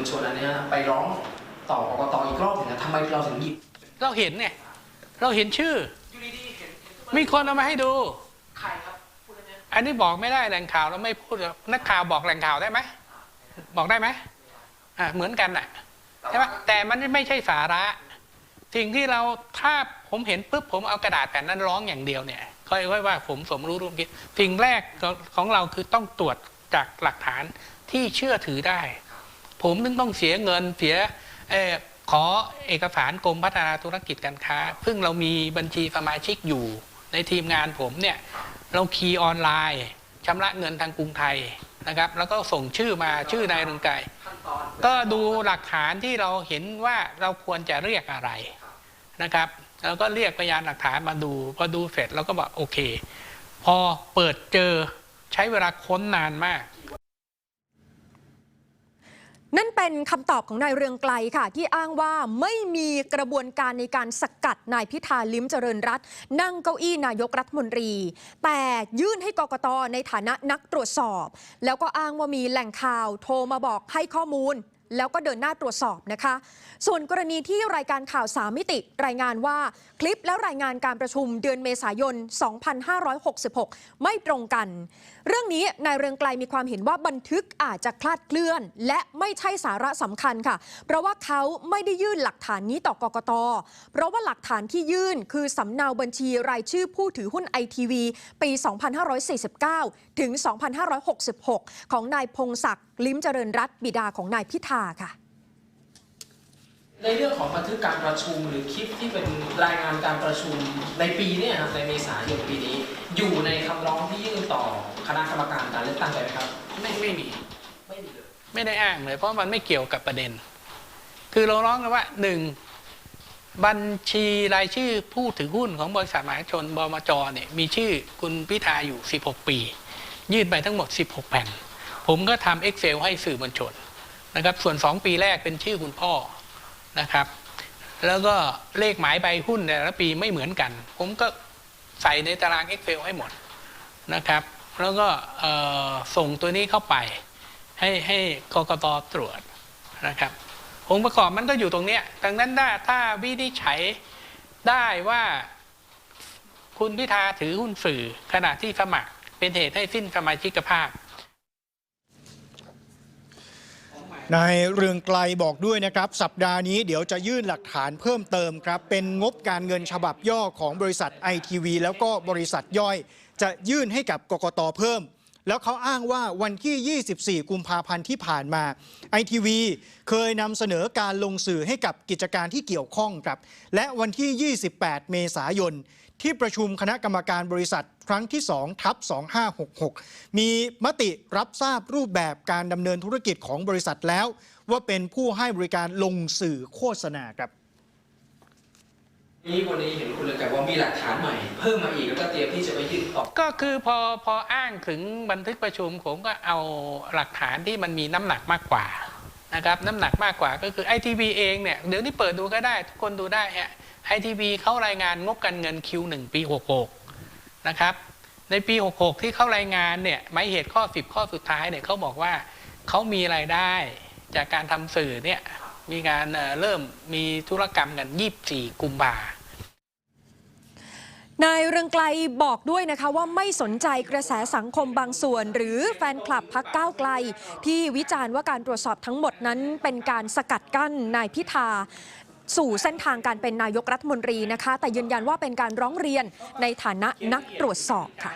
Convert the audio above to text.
วลชนอันเนี้ยไปร้องต่อกกตอีกรอบหนึ่งนะทำไมเราถึงหยิบเราเห็นเนี่ยเราเห็นชื่อ อยู่ดีๆเห็นมีคนเอามาให้ดู ใครครับพูดได้ไหมอันนี้บอกไม่ได้แหล่งข่าวเราไม่พูดนักข่าวบอกแหล่งข่าวได้ไหมบอกได้ไหมอะเหมือนกันน่ะใช่ไหมแต่มันไม่ใช่สาระ สิ่งที่เราถ้าผมเห็นปุ๊บผมเอากระดาษแผ่นนั้นร้องอย่างเดียวเนี่ยค่อยๆว่าผมสมรู้ร่วมคิดสิ่งแรกของเราคือต้องตรวจจากหลักฐานที่เชื่อถือได้ ผมนึงต้องเสียเงินเสียอขอเอกสารกรมพัฒนาธุรกิจการค้าซึ่งเรามีบัญชีสมาชิกอยู่ ในทีมงานผมเนี่ยเราคีย์ออนไลน์ชำระเงินทางกรุงไทยนะครับ แล้วก็ส่งชื่อมาชื่อนายเรืองไกรก็ดูหลักฐานที่เราเห็นว่าเราควรจะเรียกอะไรนะครับแล้วก็เรียกพยานหลักฐานมาดูพอดูเสร็จเราก็บอกโอเค พอเปิดเจอใช้เวลาค้นนานมาก นั่นเป็นคำตอบของนายเรืองไกลค่ะ ที่อ้างว่าไม่มีกระบวนการในการสกัดนายพิธาลิ้มเจริญรัตนั่งเก้าอี้นายกรัฐมนตรี แต่ยื่นให้กกตในฐานะนักตรวจสอบ แล้วก็อ้างว่ามีแหล่งข่าวโทรมาบอกให้ข้อมูล แล้วก็เดินหน้าตรวจสอบนะคะ ส่วนกรณีที่รายการข่าวสามมิติ รายงานว่าคลิปและรายงานการประชุมเดือนเมษายน 2566 ไม่ตรงกัน เรื่องนี้นายเรืองไกลมีความเห็นว่าบันทึกอาจจะคลาดเคลื่อน และไม่ใช่สาระสำคัญค่ะ เพราะว่าเขาไม่ได้ยื่นหลักฐานนี้ต่อกกต เพราะว่าหลักฐานที่ยื่นคือสำเนาบัญชีรายชื่อผู้ถือหุ้นไอทีวีปี 2549 ถึง 2566 ของนายพงศักดิ์ลิ้มเจริญรัตน์บิดาของนายพิธาค่ะ ในเรื่องของบันทึกการประชุมหรือคลิปที่เป็นรายงานการประชุมในปีเนี้ครับในเมษายนปีนี้ อยู่ในคำร้องที่ยื่นต่อคณะกรรมการการเลือกตั้งใช่ไหมครับ ไม่ไม่มีไม่มีเลยไม่ได้อ้างเลย เพราะมันไม่เกี่ยวกับประเด็น คือเราร้องกันว่าหนึ่งบัญชีรายชื่อผู้ถือหุ้นของบริษัทมหาชนบมจเนี่ยมีชื่อคุณพิธาอยู่ 16 ปี ยื่นไปทั้งหมด 16 แผ่น ผมก็ทำ Excel ให้สื่อมวลชน นะครับ ส่วน 2 ปีแรกเป็นชื่อคุณพ่อนะครับ แล้วก็เลขหมายใบหุ้นแต่ละปีไม่เหมือนกัน ผมก็ใส่ในตาราง Excel ให้หมดนะครับ แล้วก็ส่งตัวนี้เข้าไป ให้ให้กกตตรวจนะครับองค์ประกอบมันก็อยู่ตรงเนี้ยดังนั้นถ้าถ้าวินิจฉัยได้ว่าคุณพิธาถือหุ้นสื่อขณะที่สมัครเป็นเหตุให้สิ้นสมาชิกภาพ นายเรืองไกลบอกด้วยนะครับ สัปดาห์นี้เดี๋ยวจะยื่นหลักฐานเพิ่มเติมครับ เป็นงบการเงินฉบับย่อของบริษัทไอทีวีแล้วก็บริษัทย่อย จะยื่นให้กับกกตเพิ่ม แล้วเขาอ้างว่าวันที่ 24 กุมภาพันธ์ที่ผ่านมาไอทีวีเคยนำเสนอการลงสื่อให้กับกิจการที่เกี่ยวข้องครับ และวันที่ 28 เมษายน ที่ประชุมคณะกรรมการบริษัทครั้งที่2ทับ2566 มีมติรับทราบรูปแบบการดำเนินธุรกิจของบริษัทแล้ว ว่าเป็นผู้ให้บริการลงสื่อโฆษณาครับนี่วันนี้เห็นคุณเลยแต่ว่ามีหลักฐานใหม่ เพิ่มมาอีกแล้วก็เตรียมที่จะไปยื่นต่อก็คือพอพออ้างถึงบันทึกประชุมผมก็เอาหลักฐานที่มันมีน้ำหนักมากกว่านะครับน้ำหนักมากกว่าก็คือไอทีวีเองเนี่ยเดี๋ยวนี้เปิดดูก็ได้ ทุกคนดูได้ฮะ ไอทีวีเขารายงานงบการเงิน Q1 ปี66นะครับ ในปี 66 ที่เขารายงานเนี่ยหมายเหตุข้อ 10 ข้อสุดท้ายเนี่ยเขาบอกว่าเขามีรายได้จากการทำสื่อเนี่ยมีการเอ่อเริ่มมีธุรกรรมกัน 24 กุมภานายเรืองไกลบอกด้วยนะคะว่าไม่สนใจกระแสสังคมบางส่วน หรือแฟนคลับพักก้าวไกล ที่วิจารณ์ว่าการตรวจสอบทั้งหมดนั้นเป็นการสกัดกั้นนายพิธา สู่เส้นทางการเป็นนายกรัฐมนตรีนะคะ แต่ยืนยันว่าเป็นการร้องเรียนในฐานะนักตรวจสอบค่ะ